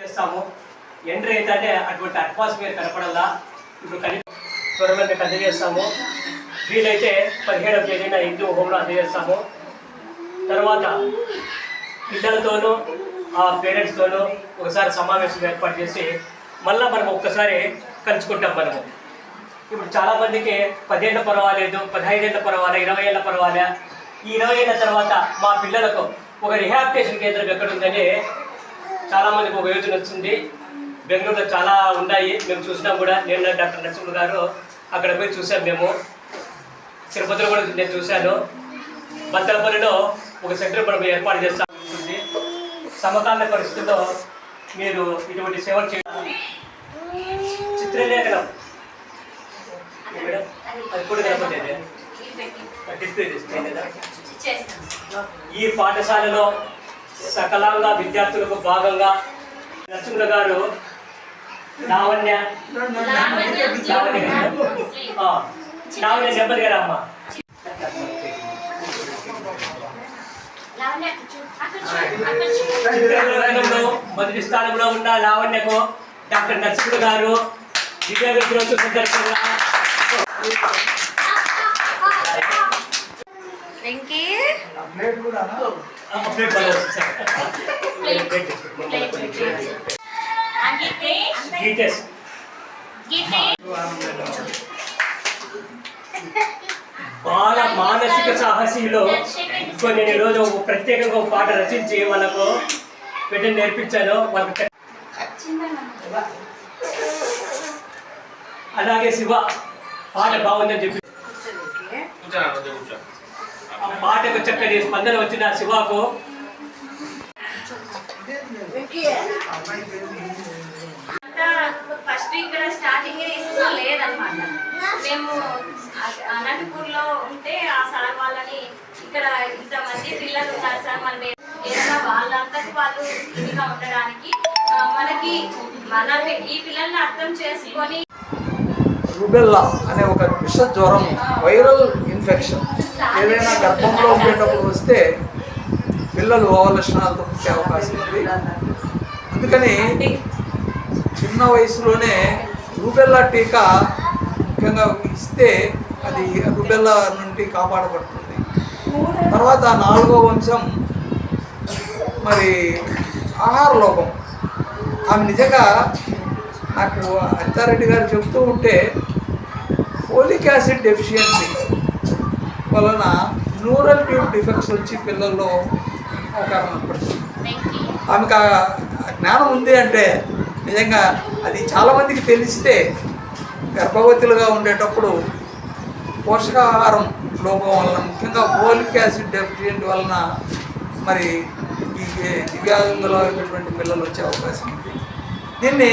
చేస్తాము. ఎంట్రీ అయితే అటువంటి అట్మాస్ఫియర్ కనపడల్లా. ఇప్పుడు కలిపి త్వరలో మీకు అందజేస్తాము. వీలైతే పదిహేడవ తేదీన హిందూ హోంలో అందజేస్తాము. తర్వాత పిల్లలతోనూ ఆ పేరెంట్స్తోనూ ఒకసారి సమావేశం ఏర్పాటు చేసి మళ్ళీ మనం ఒక్కసారి కలుసుకుంటాం మనము. ఇప్పుడు చాలామందికి పదేళ్ళ పర్వాలేదు పదహైదేళ్ళ పర్వాలే ఇరవై ఏళ్ళ పర్వాలే. ఈ ఇరవై ఏళ్ళ తర్వాత మా పిల్లలకు ఒక రిహాబిటేషన్ కేంద్రం ఎక్కడ ఉందని చాలామందికి ఒక యోజన వచ్చింది. బెంగళూరులో చాలా ఉన్నాయి. మేము చూసినాం కూడా. నేను డాక్టర్ నరసింహ గారు అక్కడ పోయి చూసాం మేము. తిరుపతిలో కూడా నేను చూశాను. బత్తలపల్లిలో ఒక సెంటర్ మనం ఏర్పాటు చేస్తాం. సమకాలీన పరిస్థితుల్లో మీరు ఇటువంటి సేవలు చేయడం చిత్రలేఖనం. ఈ పాఠశాలలో సకలంగా విద్యార్థులకు భాగంగా నరసింహ గారు లావణ్య లావణ్య గారు అమ్మ మొదటి స్థానంలో ఉన్న లావణ్యకు డాక్టర్ నరసింహ గారు దివ్య దినోత్సవ సందర్భంగా వెంకీ బాల మానసిక సాహసీలో సో నేను ఈరోజు ఒక ప్రత్యేకంగా ఒక పాట రచించి వాళ్ళకు పెట్టి నేర్పించాను. వాళ్ళకి అలాగే శివ పాట బాగుందని చెప్పి ఆ పాటకు చక్కని స్పందన వచ్చిన శివకు. ఫస్ట్ ఇక్కడ స్టార్టింగ్ తీసుకున్నా లేదనమాట. మేము అ- అనంతపూర్లో ఉంటే ఆ సార్ వాళ్ళని ఇక్కడ ఇంతమంది పిల్లలు ఉన్నారు సార్ మనం ఏదైనా వాళ్ళంతటి వాళ్ళు ఇదిగా ఉండడానికి మనకి మన ఈ పిల్లల్ని అర్థం చేసుకొని రుబెల్లా అనే ఒక విష జ్వరం వైరల్ ఇన్ఫెక్షన్ ఏదైనా గర్భంలో ఉండేటప్పుడు వస్తే పిల్లలు అవలక్షణాలతో పుట్టే అవకాశం ఉంది. అందుకని చిన్న వయసులోనే రూబెల్లా టీకా ముఖ్యంగా ఇస్తే అది రుబెల్లా నుండి కాపాడబడుతుంది. తర్వాత నాలుగో వంశం మరి ఆహార లోపం ఆమె నిజంగా నాకు అత్తారెడ్డి గారు చెప్తూ ఉంటే ఫోలిక్ యాసిడ్ డెఫిషియన్సీ వలన న్యూరల్ ట్యూబ్ డిఫెక్ట్స్ వచ్చి పిల్లల్లో ఒక కారణం ఏర్పడుతుంది. ఆమెకు జ్ఞానం ఉంది అంటే నిజంగా అది చాలామందికి తెలిస్తే గర్భవతులుగా ఉండేటప్పుడు పోషకాహారం లోపం వలన ముఖ్యంగా ఫోలిక్ యాసిడ్ డెఫిషియెంట్ వలన మరి ఈ దివ్యాంగులో ఉన్నటువంటి పిల్లలు వచ్చే అవకాశం ఉంది. దీన్ని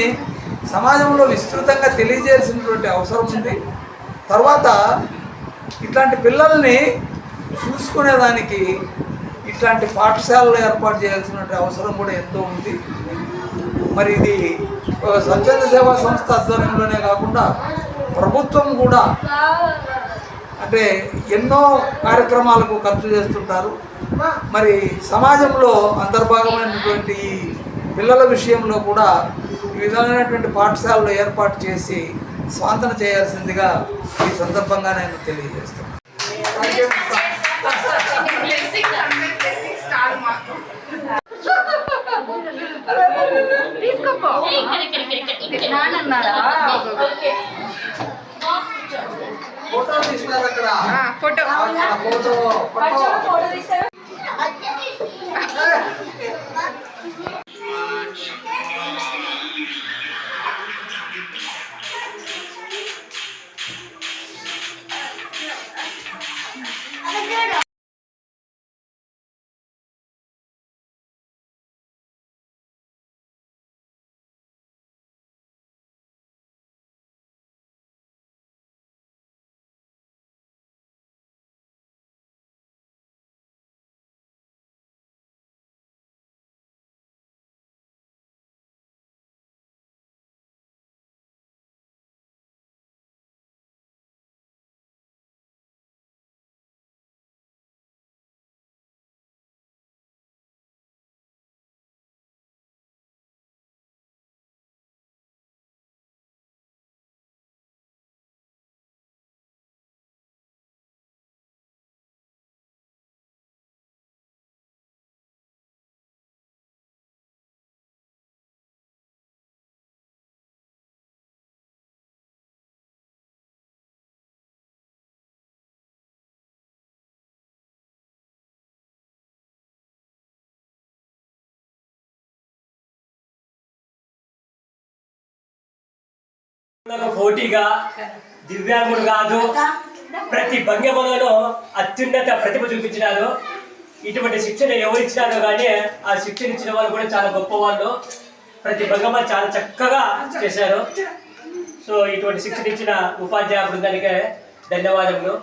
సమాజంలో విస్తృతంగా తెలియజేయాల్సినటువంటి అవసరం ఉంది. తర్వాత ఇట్లాంటి పిల్లల్ని చూసుకునేదానికి ఇట్లాంటి పాఠశాలలు ఏర్పాటు చేయాల్సినటువంటి అవసరం కూడా ఎంతో ఉంది. మరి ఇది స్వచ్ఛంద సేవా సంస్థ ఆధ్వర్యంలోనే కాకుండా ప్రభుత్వం కూడా అంటే ఎన్నో కార్యక్రమాలకు ఖర్చు చేస్తుంటారు. మరి సమాజంలో అంతర్భాగమైనటువంటి ఈ పిల్లల విషయంలో కూడా ఈ విధమైనటువంటి పాఠశాలలు ఏర్పాటు చేసి స్వాంతన చేయాల్సిందిగా ఈ సందర్భంగా నేను తెలియజేస్తాను ఫోటో. తీసినారు అక్కడ ఫోటో. ఫోటో ఫోటో ఫోటో తీస్తారు పోటీగా దివ్యాంగుడు కాదు. ప్రతి భంగిమలో అత్యున్నత ప్రతిభ చూపించినారు ఇటువంటి శిక్షణ ఎవరు ఇచ్చినారో కానీ ఆ శిక్షణ ఇచ్చిన వాళ్ళు కూడా చాలా గొప్ప వాళ్ళు ప్రతి భంగమ చాలా చక్కగా చేశారు. సో ఇటువంటి శిక్షణ ఇచ్చిన ఉపాధ్యాయ బృందానికి ధన్యవాదములు.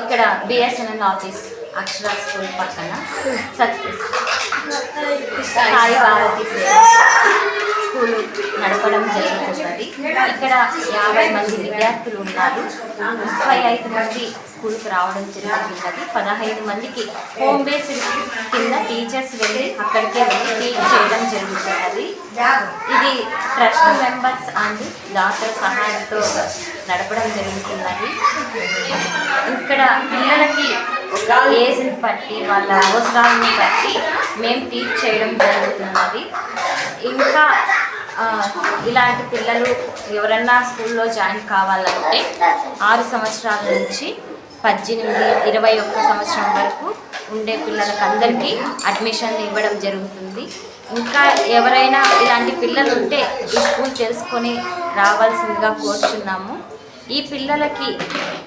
ఇక్కడ బిఎస్ఎన్ఎల్ ఆఫీస్ అక్షర స్కూల్ పక్కన. సత్ సాయి భారతి సేవ స్కూల్ నడపడం జరుగుతున్నది. ఇక్కడ యాభై మంది విద్యార్థులు ఉన్నారు. ముప్పై ఐదు మంది స్కూల్కి రావడం జరుగుతున్నది. పదహైదు మందికి హోమ్ బేస్డ్ కింద టీచర్స్ వెళ్ళి అక్కడికే వెళ్ళి టీచ్ చేయడం జరుగుతున్నది. ఇది ట్రస్ట్ మెంబర్స్ అండ్ డాక్టర్ సహాయంతో నడపడం జరుగుతున్నది. ఇక్కడ పిల్లలకి ఏజ్ని బట్టి వాళ్ళ అవసరాలను బట్టి మేము టీచ్ చేయడం జరుగుతున్నది. ఇంకా ఇలాంటి పిల్లలు ఎవరన్నా స్కూల్లో జాయిన్ కావాలంటే ఆరు సంవత్సరాల నుంచి పద్దెనిమిది ఇరవై ఒక్క సంవత్సరం వరకు ఉండే పిల్లలకు అందరికీ అడ్మిషన్ ఇవ్వడం జరుగుతుంది. ఇంకా ఎవరైనా ఇలాంటి పిల్లలు ఉంటే ఈ స్కూల్ తెలుసుకొని రావాల్సిందిగా కోరుచున్నాము. ఈ పిల్లలకి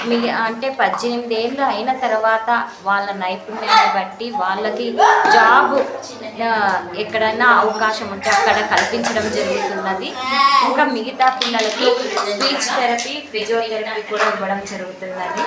మీ అంటే పద్దెనిమిది ఏళ్ళు అయిన తర్వాత వాళ్ళ నైపుణ్యాన్ని బట్టి వాళ్ళకి జాబ్ ఎక్కడైనా అవకాశం ఉంటే అక్కడ కల్పించడం జరుగుతున్నది. ఇంకా మిగతా పిల్లలకి స్పీచ్ థెరపీ ఫిజియోథెరపీ కూడా ఇవ్వడం జరుగుతున్నది.